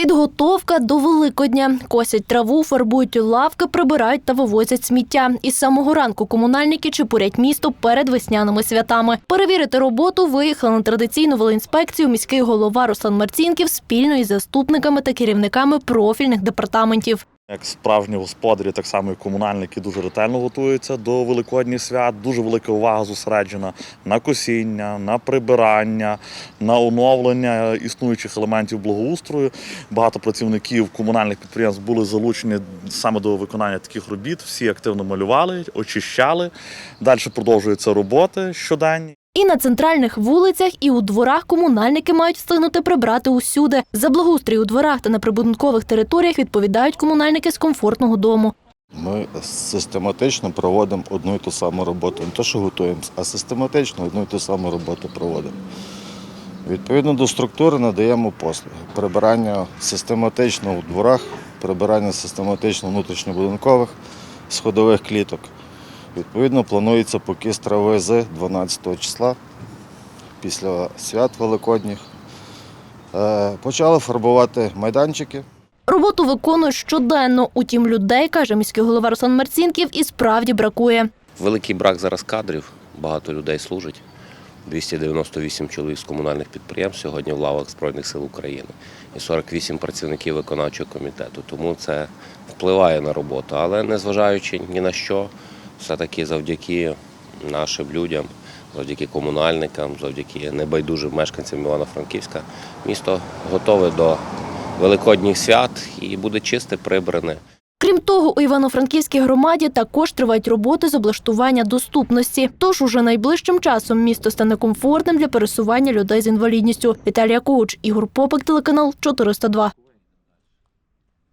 Підготовка до Великодня. Косять траву, фарбують лавки, прибирають та вивозять сміття. Із самого ранку комунальники чепурять місто перед весняними святами. Перевірити роботу виїхали на традиційну велоінспекцію міський голова Руслан Марцінків спільно із заступниками та керівниками профільних департаментів. Як справжні господарі, так само і комунальники дуже ретельно готуються до великодніх свят. Дуже велика увага зосереджена на косіння, на прибирання, на оновлення існуючих елементів благоустрою. Багато працівників комунальних підприємств були залучені саме до виконання таких робіт. Всі активно малювали, очищали. Далі продовжуються роботи щоденні. І на центральних вулицях, і у дворах комунальники мають встигнути прибрати усюди. За благоустрій у дворах та на прибудинкових територіях відповідають комунальники з комфортного дому. Ми систематично проводимо одну і ту саму роботу. Не те, що готуємося, а систематично одну і ту саму роботу проводимо. Відповідно до структури надаємо послуги. Прибирання систематично у дворах, прибирання систематично внутрішньобудинкових сходових кліток. Відповідно, планується покіс трави з 12 числа після свят великодніх. Е, Почали фарбувати майданчики. Роботу виконують щоденно. Утім, людей, каже міський голова Руслан Марцінків, і справді бракує. Великий брак зараз кадрів, багато людей служить. 298 чоловік з комунальних підприємств сьогодні в лавах Збройних сил України і 48 працівників виконавчого комітету. Тому це впливає на роботу. Але незважаючи ні на що, все-таки завдяки нашим людям, завдяки комунальникам, завдяки небайдужим мешканцям Івано-Франківська, місто готове до великодніх свят і буде чисте, прибране. Крім того, у Івано-Франківській громаді також тривають роботи з облаштування доступності. Тож уже найближчим часом місто стане комфортним для пересування людей з інвалідністю. Віталія Коуч, Ігор Попик, телеканал 402.